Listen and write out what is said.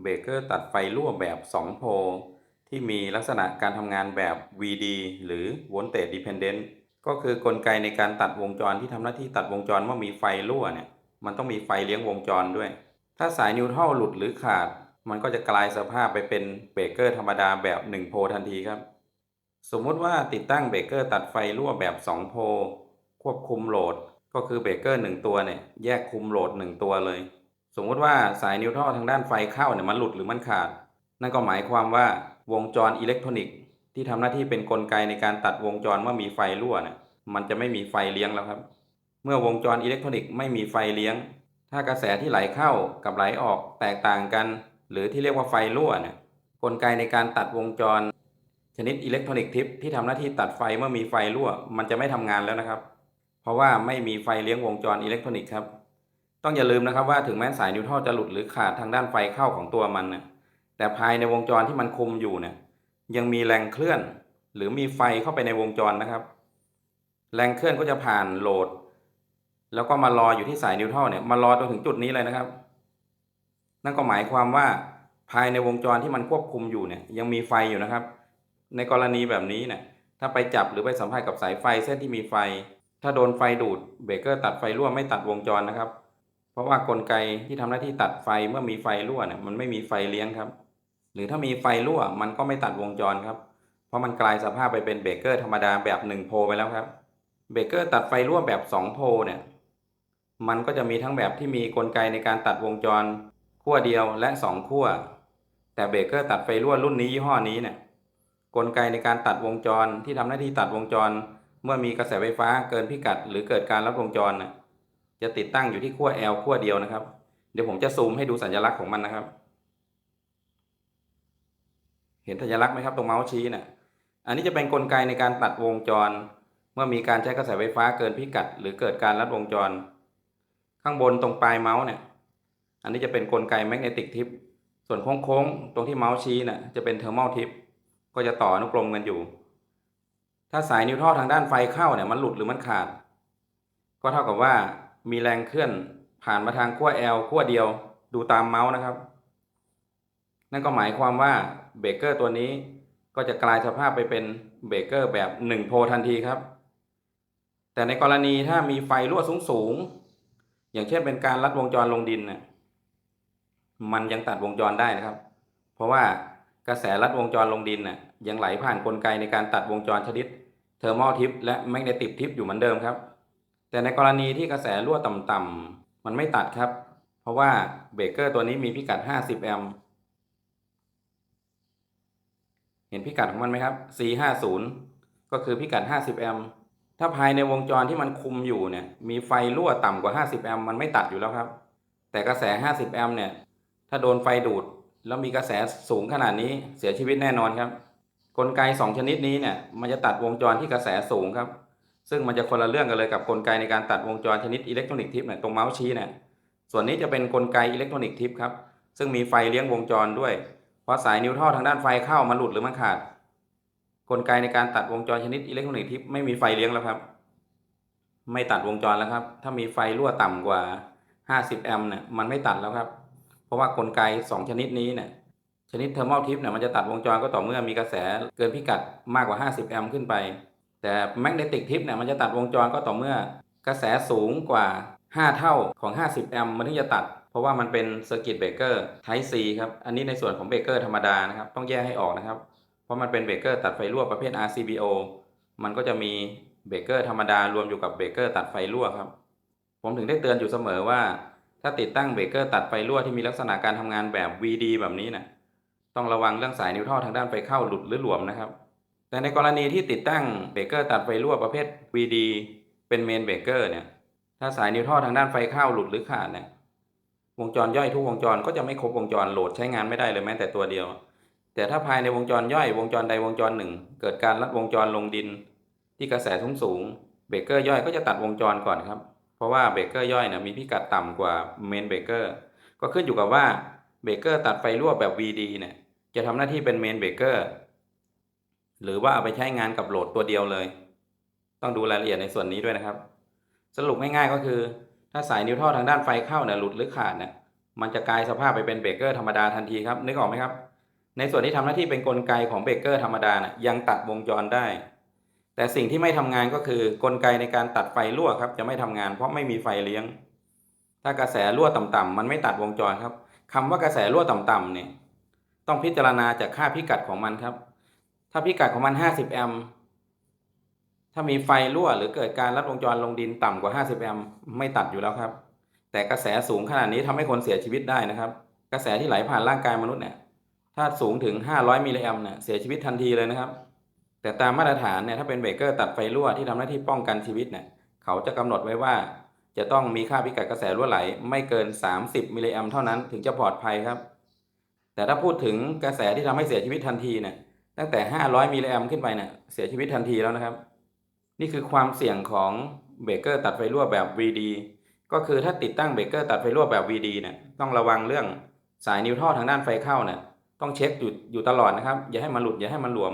เบรกเกอร์ตัดไฟรั่วแบบ 2 โพลที่มีลักษณะการทำงานแบบ VD หรือ Voltage Dependent ก็คือกลไกในการตัดวงจรที่ทำหน้าที่ตัดวงจรเมื่อมีไฟรั่วเนี่ย มันต้องมีไฟเลี้ยงวงจรด้วย ถ้าสายนิวทรัลหลุดหรือขาด มันก็จะกลายสภาพไปเป็นเบรกเกอร์ธรรมดาแบบ 1 โพลทันทีครับ สมมุติว่าติดตั้งเบรกเกอร์ตัดไฟรั่วแบบ 2 โพลควบคุมโหลด ก็คือเบรกเกอร์1ตัวเนี่ยแยกคุมโหลด 1 ตัวเลย สมมติว่าสายนิวทรัลทางด้านไฟเข้าเนี่ยมันหลุดหรือมันขาด นั่นก็หมายความว่าวงจรอิเล็กทรอนิกส์ที่ทำหน้าที่เป็นนกลไกในการตัดวงจรเมื่อมีไฟรั่วเนี่ยมันจะไม่มีไฟเลี้ยงแล้วครับ เมื่อวงจรอิเล็กทรอนิกส์ไม่มีไฟเลี้ยง ถ้ากระแสที่ไหลเข้ากับไหลออกแตกต่างกัน หรือที่เรียกว่าไฟรั่วเนี่ยกลไกในการตัดวงจร ชนิดอิเล็กทรอนิกส์ทิปที่ทำหน้าที่ตัดไฟเมื่อมีไฟรั่ว มันจะไม่ทำงานแล้วนะครับ เพราะว่าไม่มีไฟเลี้ยงวงจรอิเล็กทรอนิกส์ครับ ต้องอย่าลืมนะครับว่าถึงแม้สายนิวทรัลจะหลุดหรือขาดทางด้านไฟเข้าของตัวมันนะแต่ภายในวงจรที่มันคุมอยู่เนี่ยยังมีแรงเคลื่อน หรือมีไฟเข้าไปในวงจรนะครับ แรงเคลื่อนก็จะผ่านโหลด แล้วก็มารออยู่ที่สายนิวทรัลเนี่ยมารอจนถึงจุดนี้เลยนะครับ นั่นก็หมายความว่าภายในวงจรที่มันควบคุมอยู่เนี่ยยังมีไฟอยู่นะครับ ในกรณีแบบนี้เนี่ยถ้าไปจับหรือไปสัมผัสกับสายไฟเส้นที่มีไฟ ถ้าโดนไฟดูดเบรกเกอร์ตัดไฟรั่วไม่ตัดวงจรนะครับ เพราะว่ากลไกที่ทำหน้าที่ตัดไฟเมื่อมีไฟรั่วเนี่ยมันไม่มีไฟเลี้ยงครับ หรือถ้ามีไฟรั่วมันก็ไม่ตัดวงจรครับ เพราะมันกลายสภาพไปเป็นเบรกเกอร์ธรรมดาแบบ1โพไปแล้วครับเบรกเกอร์ตัดไฟรั่วแบบ2โพเนี่ยมันก็จะมีทั้งแบบที่มีกลไกในการตัดวงจรขั้วเดียวและ 2 ขั้ว แต่เบรกเกอร์ตัดไฟรั่วรุ่นนี้ยี่ห้อนี้เนี่ยกลไกในการตัดวงจรที่ทำหน้าที่ตัดวงจร เมื่อมีกระแสไฟฟ้าเกินพิกัด หรือเกิดการรับวงจรน่ะ จะติดตั้งอยู่ที่ขั้ว L ขั้วเดียวนะครับ เดี๋ยวผมจะซูมให้ดูสัญลักษณ์ของมันนะครับ เห็นสัญลักษณ์ไหมครับตรงเมาส์ชี้น่ะอันนี้จะเป็นกลไกในการตัดวงจร เมื่อมีการใช้กระแสไฟฟ้าเกินพิกัด หรือเกิดการลัดวงจร ข้างบนตรงปลายเมาส์เนี่ย อันนี้จะเป็นกลไกแมกเนติกทิป ส่วนโค้งๆตรงที่เมาส์ชี้น่ะจะเป็นเทอร์มอลทิป ก็จะต่ออนุกรมกันอยู่ ถ้าสายนิวทรัลทางด้านไฟเข้าเนี่ยมันหลุดหรือมันขาด ก็เท่ากับว่า มีแรงเคลื่อนผ่านมาทางขั้ว L ขั้วเดียวดูตามเมาส์นะครับ นั่นก็หมายความว่าเบรกเกอร์ตัวนี้ก็จะกลายสภาพไปเป็นเบรกเกอร์แบบ 1 โพลทันทีครับ แต่ในกรณีถ้ามีไฟรั่วสูงสูงๆ อย่างเช่นเป็นการลัดวงจรลงดินน่ะมันยังตัดวงจรได้นะครับ เพราะว่ากระแสลัดวงจรลงดินน่ะยังไหลผ่านกลไกในการตัดวงจรชนิดเทอร์มอลทิปและแมกเนติกทิปอยู่เหมือนเดิมครับ แต่ในกรณีที่กระแสรั่วต่ำๆมันไม่ตัดครับ เพราะว่าเบรกเกอร์ตัวนี้มีพิกัด 50 แอมป์เห็นพิกัดของมันไหมครับ C50 ก็คือพิกัด 50 แอมป์ถ้าภายในวงจรที่มันคุมอยู่เนี่ยมีไฟรั่วต่ำกว่า 50 แอมป์มันไม่ตัดอยู่แล้วครับ แต่กระแส 50 แอมป์เนี่ยถ้าโดนไฟดูดแล้วมีกระแสสูงขนาดนี้เสียชีวิตแน่นอนครับ กลไก 2 ชนิดนี้เนี่ยมันจะตัดวงจรที่กระแสสูงครับ ซึ่งมันจะคนละเรื่องกันเลยกับกลไกในการตัดวงจรชนิดอิเล็กทรอนิกส์ทิปเนี่ยตรงเมาส์ชี้เนี่ยส่วนนี้จะเป็นกลไกอิเล็กทรอนิกส์ทิปครับซึ่งมีไฟเลี้ยงวงจรด้วยเพราะสายนิวทรัลทางด้านไฟเข้ามันหลุดหรือมันขาด กลไกในการตัดวงจรชนิดอิเล็กทรอนิกส์ทิปไม่มีไฟเลี้ยงแล้วครับ ไม่ตัดวงจรแล้วครับ ถ้ามีไฟรั่วต่ำกว่า 50 แอมป์เนี่ยมันไม่ตัดแล้วครับ เพราะว่ากลไก 2 ชนิดนี้เนี่ยชนิดเทอร์มอลทิปเนี่ยมันจะตัดวงจรก็ต่อเมื่อมีกระแสเกินพิกัดมากกว่า 50 แอมป์ขึ้นไป แต่แมกเนติกทิปเนี่ยมันจะตัดวงจรก็ต่อเมื่อกระแสสูงกว่า 5 เท่าของ 50 แอมป์มันถึงจะตัด เพราะว่ามันเป็นเซอร์กิตเบรกเกอร์ Type C ครับ อันนี้ในส่วนของเบรกเกอร์ธรรมดานะครับ ต้องแยกให้ออกนะครับ เพราะมันเป็นเบรกเกอร์ตัดไฟรั่วประเภท RCBO มันก็จะมีเบรกเกอร์ธรรมดารวมอยู่กับเบรกเกอร์ตัดไฟรั่วครับ ผมถึงได้เตือนอยู่เสมอว่า ถ้าติดตั้งเบรกเกอร์ตัดไฟรั่วที่มีลักษณะการทำงานแบบ VD แบบนี้นะต้องระวังเรื่องสายนิวทรัลทางด้านไฟเข้าหลุดหรือหลวมนะครับ แต่ในกรณีที่ติดตั้งเบรกเกอร์ตัดไฟรั่วประเภท VD เป็นเมนเบรกเกอร์เนี่ยถ้าสายนิวทรัลทางด้านไฟเข้าหลุดหรือขาดเนี่ยวงจรย่อยทุกวงจรก็จะไม่ครบวงจรโหลดใช้งานไม่ได้เลยแม้แต่ตัวเดียว แต่ถ้าภายในวงจรย่อยวงจรใดวงจรหนึ่ง เกิดการลัดวงจรลงดิน ที่กระแสสูงสูงเบรกเกอร์ย่อยก็จะตัดวงจรก่อนครับ เพราะว่าเบรกเกอร์ย่อยเนี่ยมีพิกัดต่ำกว่าเมนเบรกเกอร์ก็ขึ้นอยู่กับว่าเบรกเกอร์ตัดไฟรั่วแบบ VD เนี่ยจะทำหน้าที่เป็นเมนเบรกเกอร์ หรือว่าเอาไปใช้งานกับโหลดตัวเดียวเลย ต้องดูรายละเอียดในส่วนนี้ด้วยนะครับ สรุปง่ายๆก็คือ ถ้าสายนิวทรัลทางด้านไฟเข้าเนี่ยหลุดหรือขาดเนี่ยมันจะกลายสภาพไปเป็นเบรกเกอร์ธรรมดาทันทีครับนึกออกไหมครับ ในส่วนที่ทำหน้าที่เป็นกลไกของเบรกเกอร์ธรรมดานะ่ะยังตัดวงจรได้ แต่สิ่งที่ไม่ทำงานก็คือกลไกในการตัดไฟรั่วครับ จะไม่ทำงานเพราะไม่มีไฟเลี้ยง ถ้ากระแสรั่วต่ำๆมันไม่ตัดวงจรครับคำว่ากระแสรั่วต่ำๆเนี่ยต้องพิจารณาจากค่าพิกัดของมันครับ ถ้าพิกัดของมัน 50 แอมป์ถ้ามีไฟรั่วหรือเกิดการลัดวงจรลงดินต่ำกว่า 50 แอมป์ไม่ตัดอยู่แล้วครับ แต่กระแสสูงขนาดนี้ทำให้คนเสียชีวิตได้นะครับ กระแสที่ไหลผ่านร่างกายมนุษย์เนี่ยถ้าสูงถึง 500 มิลลิแอมป์เนี่ยเสียชีวิตทันทีเลยนะครับ แต่ตามมาตรฐานเนี่ยถ้าเป็นเบรกเกอร์ตัดไฟรั่วที่ทำหน้าที่ป้องกันชีวิตเนี่ยเขาจะกำหนดไว้ว่า จะต้องมีค่าพิกัดกระแสรั่วไหล ไม่เกิน 30 มิลลิแอมป์เท่านั้นถึงจะปลอดภัยครับ แต่ถ้าพูดถึงกระแสที่ทำให้เสียชีวิตทันทีเนี่ย ตั้งแต่ 500มิลลิแอมป์ขึ้นไปเนี่ยเสียชีวิตทันทีแล้วนะครับ นี่คือความเสี่ยงของเบรกเกอร์ตัดไฟรั่วแบบ VD ก็คือถ้าติดตั้งเบรกเกอร์ตัดไฟรั่วแบบ VD เนี่ยต้องระวังเรื่องสายนิวท่อทางด้านไฟเข้าเนี่ยต้องเช็คอยู่อยู่ตลอดนะครับ อย่าให้มันหลุดอย่าให้มันหลวม